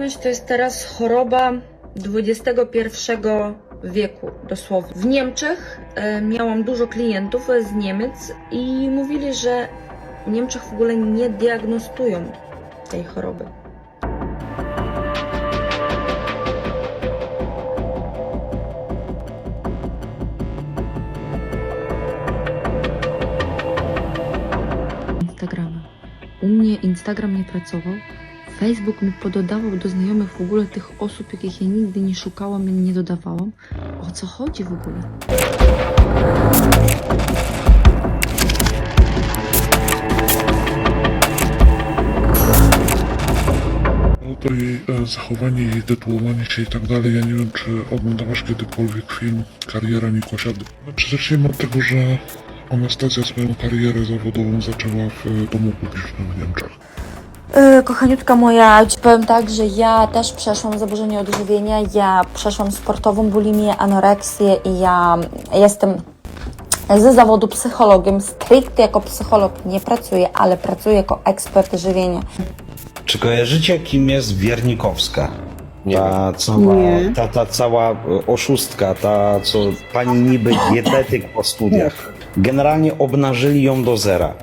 Niepłodność to jest teraz choroba XXI wieku, dosłownie. W Niemczech e, miałam dużo klientów z Niemiec i mówili, że w Niemczech w ogóle nie diagnostują tej choroby. Instagrama. U mnie Instagram nie pracował. Facebook mi pododawał do znajomych w ogóle tych osób, jakich ja nigdy nie szukałam i nie dodawałam. O co chodzi w ogóle? No to jej zachowanie, jej tytułowanie się i tak dalej. Ja nie wiem, czy oglądałaś kiedykolwiek film Kariera Nikosiady. Znaczy zacznijmy od tego, że Anastazja swoją karierę zawodową zaczęła w e, domu publicznym w Niemczech. Yy, Kochaniutka moja, ci powiem tak, że ja też przeszłam zaburzenie odżywienia, ja przeszłam sportową bulimię, anoreksję i ja jestem ze zawodu psychologiem, stricte jako psycholog nie pracuję, ale pracuję jako ekspert żywienia. Czy kojarzycie, kim jest Wiernikowska? Ta cała, ta, ta cała e, oszustka, ta co pani niby dietetyk po studiach. Generalnie obnażyli ją do zera.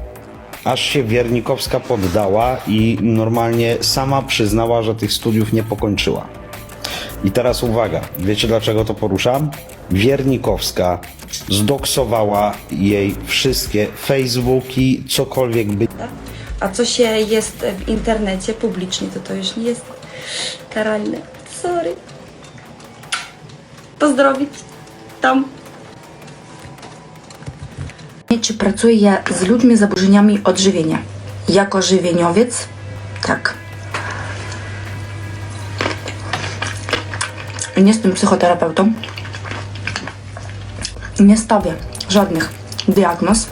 Aż się Wiernikowska poddała i normalnie sama przyznała, że tych studiów nie pokończyła. I teraz uwaga, wiecie dlaczego to poruszam? Wiernikowska zdoksowała jej wszystkie Facebooki, cokolwiek by A co się jest w internecie publicznie, to to już nie jest karalne. Sorry. Pozdrowić tam. Czy pracuję z ludźmi z zaburzeniami odżywienia? Jako żywieniowiec? Tak. Nie jestem psychoterapeutą. Nie stawię żadnych diagnoz.